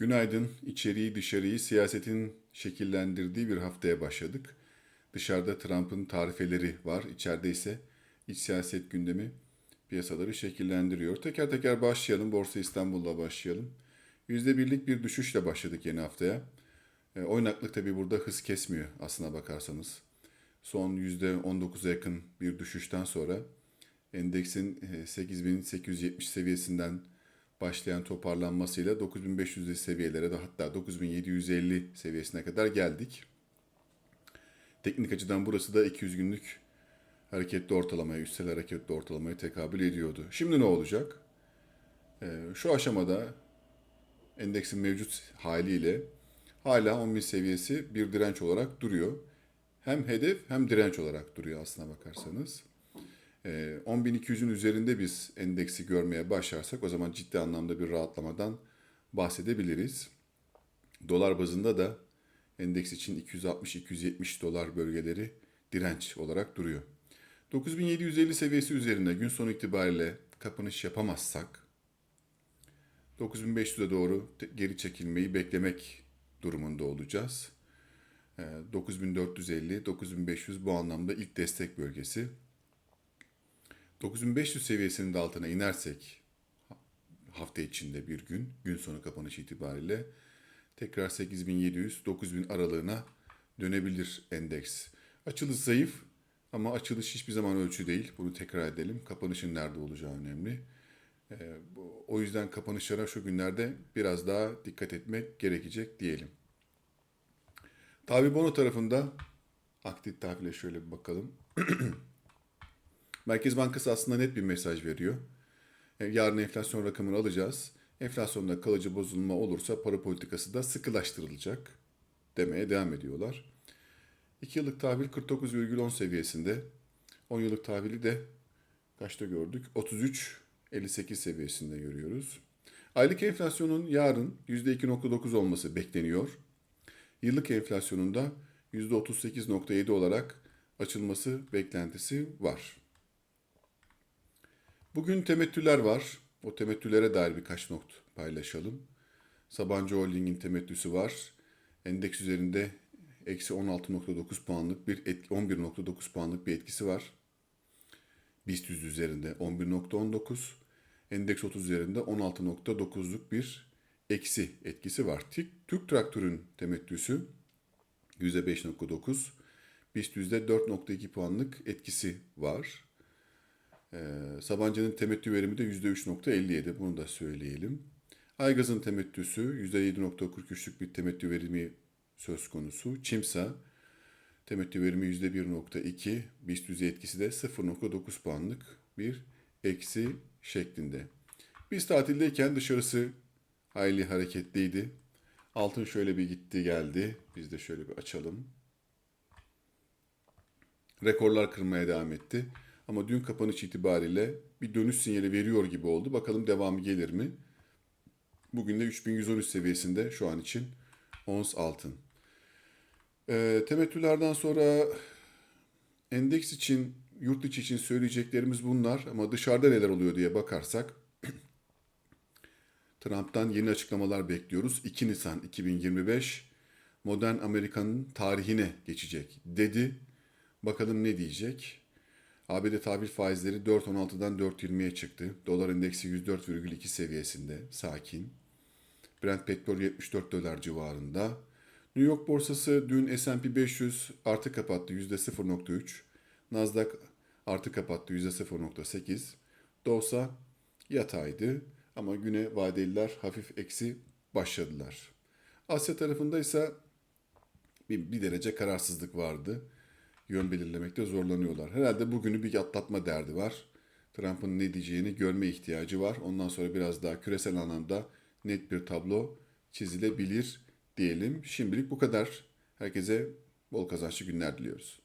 Günaydın. İçeriği dışarıyı siyasetin şekillendirdiği bir haftaya başladık. Dışarıda Trump'ın tarifeleri var. İçeride ise iç siyaset gündemi piyasaları şekillendiriyor. Teker teker başlayalım. Borsa İstanbul'la başlayalım. %1'lik bir düşüşle başladık yeni haftaya. E, oynaklık tabii burada hız kesmiyor aslına bakarsanız. Son %19'a yakın bir düşüşten sonra endeksin e, 8870 seviyesinden başlayan toparlanmasıyla 9500 seviyelere de hatta 9750 seviyesine kadar geldik. Teknik açıdan burası da 200 günlük hareketli ortalamaya, üstel hareketli ortalamaya tekabül ediyordu. Şimdi ne olacak? Ee, şu aşamada endeksin mevcut haliyle hala 10.000 seviyesi bir direnç olarak duruyor. Hem hedef hem direnç olarak duruyor aslına bakarsanız. Ee, 10.200'ün üzerinde biz endeksi görmeye başlarsak o zaman ciddi anlamda bir rahatlamadan bahsedebiliriz. Dolar bazında da endeks için 260-270 dolar bölgeleri direnç olarak duruyor. 9750 seviyesi üzerinde gün sonu itibariyle kapanış yapamazsak 9500'e doğru geri çekilmeyi beklemek durumunda olacağız. 9450-9500 bu anlamda ilk destek bölgesi. 9500 seviyesinin de altına inersek hafta içinde bir gün, gün sonu kapanış itibariyle tekrar 8700-9000 aralığına dönebilir endeks. Açılış zayıf ama açılış hiçbir zaman ölçü değil. Bunu tekrar edelim. Kapanışın nerede olacağı önemli. Ee, o yüzden kapanışlara şu günlerde biraz daha dikkat etmek gerekecek diyelim. Tabi bono tarafında aktif tahvile şöyle bir bakalım. Merkez Bankası aslında net bir mesaj veriyor. E, Yarın enflasyon rakamını alacağız. Enflasyonda kalıcı bozulma olursa para politikası da sıkılaştırılacak demeye devam ediyorlar. 2 yıllık tahvil 49,10 seviyesinde. 10 yıllık tahvili de kaçta gördük? 33,58 seviyesinde görüyoruz. Aylık enflasyonun yarın %2.9 olması bekleniyor. Yıllık enflasyonun da %38.7 olarak açılması beklentisi var. Bugün temettüler var. O temettülere dair birkaç not paylaşalım. Sabancı Holding'in temettüsü var. Endeks üzerinde eksi 16.9 puanlık bir etki, 11.9 puanlık bir etkisi var. BIST 100 üzerinde 11.19, endeks 30 üzerinde 16.9'luk bir eksi etkisi var. Türk Traktör'ün temettüsü %5.9, BIST yüzde 4.2 puanlık etkisi var. Ee, Sabancı'nın temettü verimi de %3.57 bunu da söyleyelim. Aygaz'ın temettüsü %7.43'lük bir temettü verimi söz konusu. Çimsa temettü verimi %1.2, BIST yüzde etkisi de 0.9 puanlık bir eksi şeklinde. Biz tatildeyken dışarısı hayli hareketliydi. Altın şöyle bir gitti geldi. Biz de şöyle bir açalım. Rekorlar kırmaya devam etti. Ama dün kapanış itibariyle bir dönüş sinyali veriyor gibi oldu. Bakalım devamı gelir mi? Bugün de 3113 seviyesinde şu an için ons altın. E, temettülerden sonra endeks için, yurt içi için söyleyeceklerimiz bunlar. Ama dışarıda neler oluyor diye bakarsak Trump'tan yeni açıklamalar bekliyoruz. 2 Nisan 2025 modern Amerika'nın tarihine geçecek dedi. Bakalım ne diyecek? ABD tahvil faizleri 4.16'dan 4.20'ye çıktı. Dolar endeksi 104,2 seviyesinde sakin. Brent petrol 74 dolar civarında. New York borsası dün S&P 500 artı kapattı %0.3. Nasdaq artı kapattı %0.8. Dow yataydı ama güne vadeliler hafif eksi başladılar. Asya tarafında ise bir, bir derece kararsızlık vardı yön belirlemekte zorlanıyorlar. Herhalde bugünü bir atlatma derdi var. Trump'ın ne diyeceğini görme ihtiyacı var. Ondan sonra biraz daha küresel anlamda net bir tablo çizilebilir diyelim. Şimdilik bu kadar. Herkese bol kazançlı günler diliyoruz.